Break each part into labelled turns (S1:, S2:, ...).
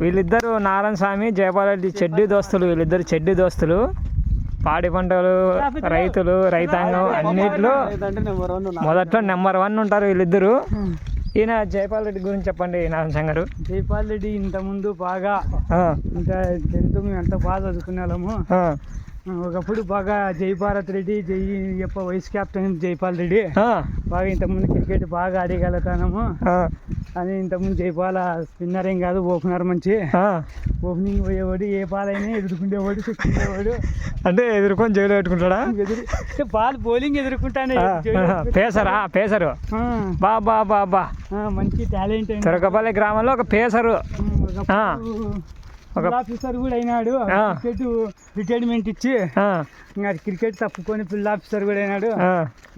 S1: వీళ్ళిద్దరు నారాయణ స్వామి జయపాలరెడ్డి చెడ్డి దోస్తులు వీళ్ళిద్దరు చెడ్డి దోస్తులు. పాడి పంటలు రైతులు రైతాంగం అన్నిట్లో మొదట్లో నెంబర్ వన్ ఉంటారు వీళ్ళిద్దరు. ఈయన జయపాల్ రెడ్డి గురించి చెప్పండి నారాయణ గారు.
S2: జైపాల్ రెడ్డి ఇంత ముందు బాగా ఇంత టెన్త్ మేము ఎంత బాగా చదువుకునే వాళ్ళము.
S1: ఆ,
S2: ఒకప్పుడు బాగా జై భారత్ రెడ్డి జై యొక్క వైస్ కెప్టెన్ జైపాల్ రెడ్డి బాగా ఇంతకుముందు క్రికెట్ బాగా ఆడగలుగుతాము అని ఇంతకుముందు జైపాల స్పిన్నర్ ఏం కాదు ఓపెనర్ మంచి. ఓపెనింగ్ పోయేవాడు ఏ పాలైనా ఎదుర్కొండేవాడు చూసుకునేవాడు
S1: అంటే ఎదుర్కొని జైలు పెట్టుకుంటాడా?
S2: ఎదురు బాల్ బౌలింగ్ ఎదుర్కొంటానే.
S1: పేసరా? పేసరు. బా బా బా బా.
S2: మంచి టాలెంట్
S1: తురకపల్లి గ్రామంలో ఒక పేసరు. ఒక-
S2: ఆఫీసర్ కూడా అయినాడు. క్రికెట్ రిటైర్మెంట్ ఇచ్చి ఇంకా క్రికెట్ తప్పుకొని ఫిల్డ్ ఆఫీసర్ కూడా అయినాడు.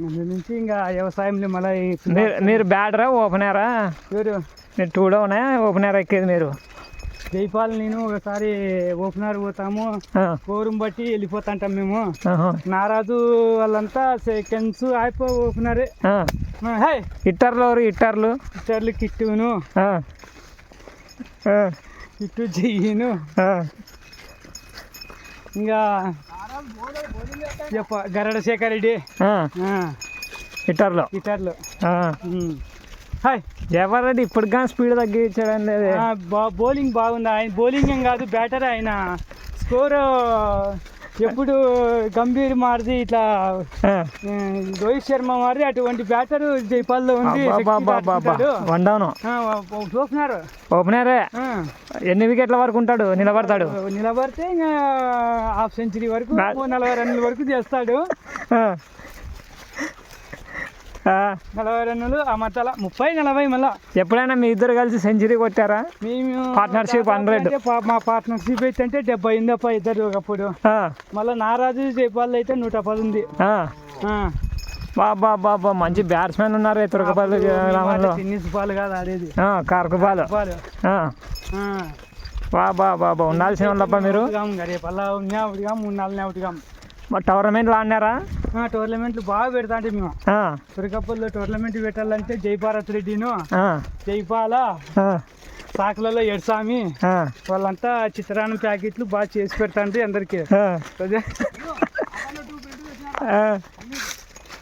S2: నుంచి ఇంకా వ్యవసాయంలో మళ్ళీ
S1: మీరు మీరు బ్యాటరా ఓపెనరా?
S2: ఎవరు?
S1: మీరు టూ డౌనా ఓపెనర్ ఎక్కేది మీరు?
S2: జైపాల్ నేను ఒకసారి ఓపెనర్ పోతాము. కోరం బట్టి వెళ్ళిపోతాంటాం మేము. నారాజు వాళ్ళంతా సెకండ్స్ అయిపో ఓపెనరే.
S1: ఇట్టర్లు ఎవరు? ఇట్టర్లు
S2: ఇట్టర్లు కిట్టును. కిట్టు చెయ్యను. ఇంకా చెప్ప గరడ శేఖర్ రెడ్డి.
S1: ఆ.
S2: ఉమ్. హాయ్.
S1: రెడ్డి ఇప్పుడు కానీ స్పీడ్ తగ్గించడం లేదు.
S2: బౌలింగ్ బాగుంది. ఆయన బౌలింగ్ ఏం కాదు బ్యాటర్ ఆయన. స్కోర్ ఎప్పుడు గంభీర్ మారిది ఇట్లా రోహిత్ శర్మ మారి అటువంటి బ్యాటర్ జైపాల్లో ఉంది
S1: అబ్బా, అబ్బా, అబ్బా, అబ్బా. వన్ డౌన్
S2: చూస్తున్నారు
S1: ఓపెనరే. ఎన్ని వికెట్ల వరకు ఉంటాడు? నిలబడతాడు.
S2: నిలబడితే ఇంకా హాఫ్ సెంచరీ వరకు నలభై రన్నుల వరకు చేస్తాడు. నలభై రన్నులు ఆ మధ్యలో ముప్పై నలభై మళ్ళా.
S1: ఎప్పుడైనా మీ ఇద్దరు కలిసి సెంచరీ కొట్టారా?
S2: మేము
S1: Partnership
S2: దాదాపు
S1: 100.
S2: అంటే పా- మా పార్ట్నర్షిప్ అయితే అంటే డెబ్బై ఉందప్ప ఇద్దరు ఒకప్పుడు. మళ్ళీ నారాజు జైపాల్ అయితే నూట పది ఉంది.
S1: బాబా బాబా మంచి బ్యాట్స్మెన్ ఉన్నారు తురకపల్లి గ్రామంలో.
S2: టెన్నిస్ బాల్ కాదు ఆడేది. బాల్.
S1: ఆ. బాబా బాబా ఉండాల్సిన వాళ్ళప్ప మీరు.
S2: రేపు అలా ఉన్నావుడిగా మూడు నాలుగు నేవుడిగా
S1: మా టోర్నమెంట్లు ఆడినారా?
S2: టోర్నమెంట్లు బాగా పెడతా అంటే మేము తురకప్పల్లో టోర్నమెంట్ పెట్టాలంటే జై భారత్ రెడ్డిను జైపాల సాకులలో ఎడ్సామి వాళ్ళంతా చిత్రాన్నం ప్యాకెట్లు బాగా చేసి పెడతాండ్రి అందరికి.
S1: ఆ,
S2: అదే.
S1: ఆ.